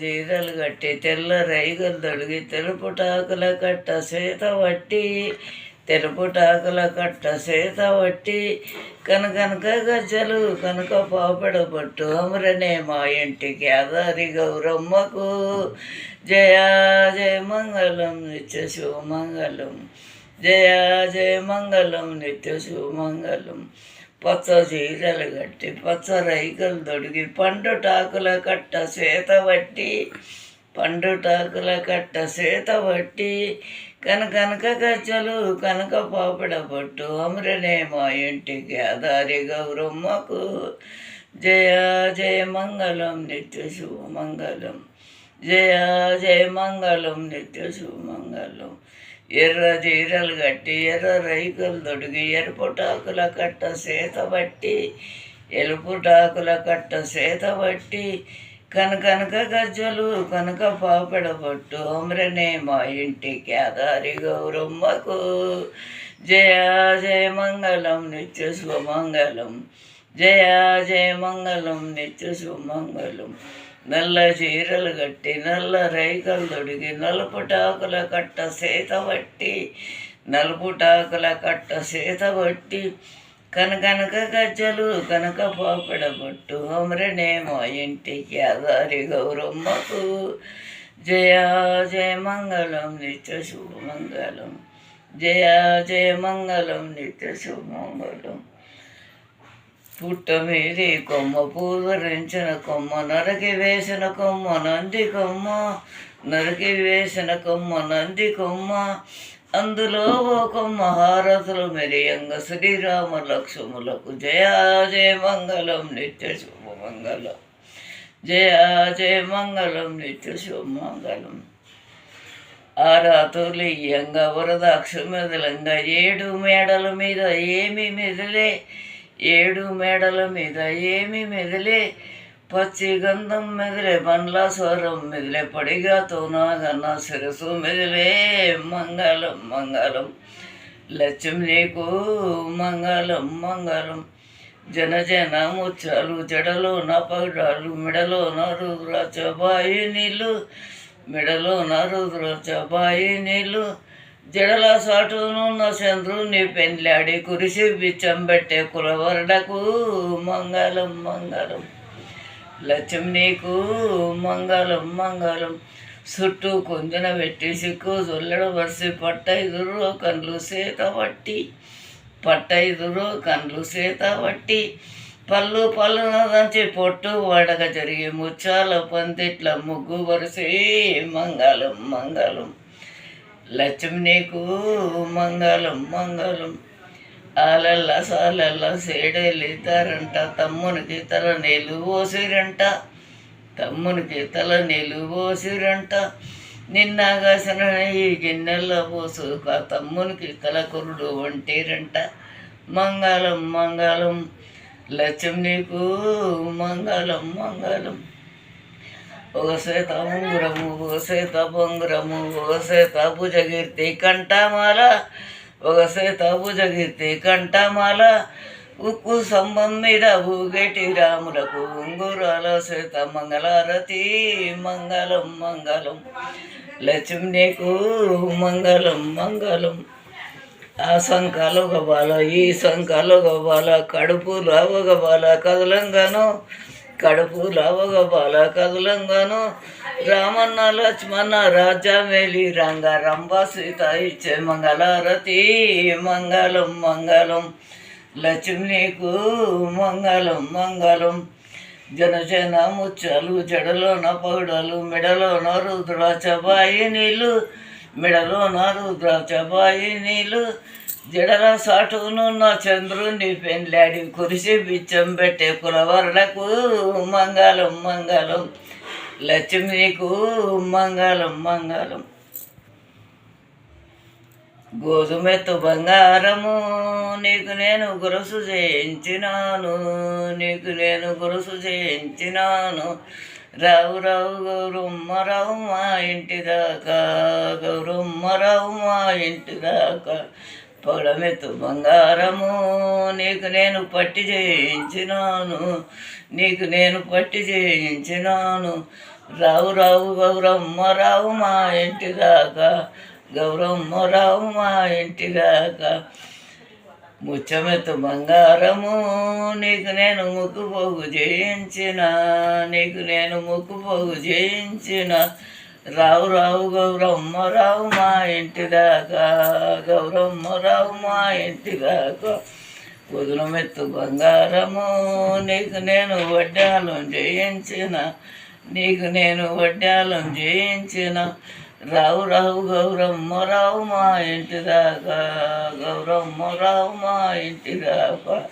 జీరలు కట్టి తెల్ల రైగలు తొడిగి తెలుపుటాకుల కట్ట సేత వట్టి తెలుపుటాకుల కట్ట సేత వట్టి. కనకనక గజ్జలు కనుక పాపడ పట్టు అమరనే మా ఇంటికి ఆధారి గౌరమ్మకు. జయ జయ మంగళం నిత్య శుభమంగళం. జయ జయ మంగళం నిత్య శుభమంగళం. పచ్చ చీరలు కట్టి పచ్చ రైకలు తొడిగి పండు టాకుల కట్ట సేత పట్టి పండు టాకుల కట్ట సేత పట్టి కనకనక గజ్జలు కనక పాపడ పట్టు అమరనే మా ఇంటికి ఆధారి గౌరమ్మకు. జయ జయ మంగళం నిత్య శుభమంగళం జయ జయ మంగళం నిత్య శుభమంగళం ఎర్ర చీరలు కట్టి ఎర్ర రైకులు తొడిగి ఎరుపుటాకుల కట్ట సేత బట్టి ఎలుపుటాకుల కట్ట సేత బట్టి కనకనక గజ్జలు కనక పాపడ పట్టు అమ్రనే మా ఇంటికి ఆధారి గౌరమ్మకు. జయ జయ మంగళం నిత్య శుభమంగళం జయ జయ మంగళం నిత్య శుభమంగళం నల్ల చీరలు కట్టి నల్ల రైకలు తొడిగి నలుపుటాకుల కట్ట సేతబట్టి నలుపుటాకుల కట్ట సేతబట్టి కనకనక గజ్జలు కనక పాపడ పట్టు అమరనే మా ఇంటికి అగారి గౌరమ్మకు. జయ జయ మంగళం నిత్య శుభమంగళం జయ జయ మంగళం నిత్య శుభమంగళం పుట్ట మీది కొమ్మ పూదరించిన కొమ్మ నరకి వేసిన కొమ్మ నంది కొమ్మ నరికి వేసిన కొమ్మ నంది కొమ్మ. అందులో ఓ కొమ్మ హారతులు మెరియంగ శ్రీరామ లక్ష్ములకు జయ జయ మంగళం నిత్య శుభమంగళం జయ జయ మంగళం నిత్య శుభమంగళం ఆరాతులు ఇయ్యంగా వరదాక్ష మెదలంగా ఏడు మేడల మీద ఏమి మెదలే ఏడు మేడల మీద ఏమి మెదిలే పచ్చి గంధం మెదిలే బండ్ల స్వరం మెదిలే పడిగా తోనాగన్న శిరసు మెదిలే. మంగళం మంగళం లక్ష్యం నీకు మంగళం మంగళం. జన జన ముచ్చాలు జడలో నా పగడాలు మెడలో నా రుద్రాచ బాయి నీళ్ళు మెడలో నా రుద్రాచ బాయి నీళ్ళు. జడల సాటునున్న చంద్రుని పెండ్లాడి కురిసి బిచ్చం పెట్టే కులవరడకు మంగళం మంగళం. లక్ష్మి నీకు మంగళం మంగళం. చుట్టూ కొందిన పెట్టి సిక్కు జొల్లడ వరిసి పట్ట ఎదురో కండ్లు సేత పట్టి పట్ట ఎదురో కండ్లు సేత పట్టి పళ్ళు పళ్ళున దంచి పొట్టు వాడక జరిగి ముచ్చాల పందిట్ల ముగ్గు వరిసే మంగళం మంగళం. లక్ష్మి నీకు మంగళం మంగళం. అలల్ల సాలల్ల సేడెళ్ళితారంట తమ్మునికి తల నీళ్ళు పోసిరంట తమ్మునికి తల నీళ్ళు పోసిరంట నిన్న కాసిన ఈ గిన్నెల్లో పోసుక తమ్మునికి తల కురుడు వంటిరంట. మంగళం మంగళం. లక్ష్మి నీకు మంగళం మంగళం. ఒక సేత ఉంగురము ఒక సేత బొంగురము ఒక సేత భుజగీర్తి కంఠమాల ఒక భుజగీర్తి కంఠమాల. ఉక్కు స్తంభం మీద ఊగేటి రాములకు ఉంగురాల సేత మంగళారతి మంగళం మంగళం. లక్ష్మి నీకు మంగళం మంగళం. ఆ సంఖాలు గబాల ఈ సంఖాలు గబాల కడుపు రావ గబాల కదలంగాను కడుపు లవగ బాల కదులంగాను. రామన్న లక్ష్మణ రాజమేలి రంగ రంభ సీత ఇచ్చే మంగళారతి మంగళం మంగళం. లక్ష్మి నీకు మంగళం మంగళం. జనజన ముచ్చలు జడలోన పగడలు మెడలోన రుద్రాచ బాయి నీళ్ళు మెడలోన రుద్రాచ బాయి నీళ్ళు. జడల నా చంద్రుని పెండ్లాడి కురిసి బిచ్చం పెట్టే కులవరలకు మంగళం మంగళం. లక్ష్మికు మంగళం మంగళం. గోధుమెత్తు బంగారము నీకు నేను గురసు చేయించినాను నీకు నేను గురసు చేయించినాను. రావు రావు గౌరమ్మ రావు మా ఇంటి దాకా గౌరమ్మ రావు మా ఇంటి దాకా. పొడమెత్తు బంగారము. నీకు నేను పట్టి చేయించినాను. నీకు నేను పట్టి చేయించినాను. రావు రావు గౌరమ్మ రావు మా ఇంటి దాకా గౌరమ్మ రావు మా ఇంటి దాకా ముచ్చమెత్తు బంగారము. నీకు నేను ముక్కు పోగు చేయించిన. నీకు నేను ముక్కు పోగు చేయించిన. రావు రావు గౌరమ్మ రావు మా ఇంటి దాకా గౌరమ్మ రావు మా ఇంటి దాకా. వదులమెత్తు బంగారము నీకు నేను వడ్డాలం చేయించిన నీకు నేను వడ్డాలం చేయించిన రావు రావు గౌరమ్మ రావు మా ఇంటి దాకా గౌరమ్మ రావు మా ఇంటి దాకా.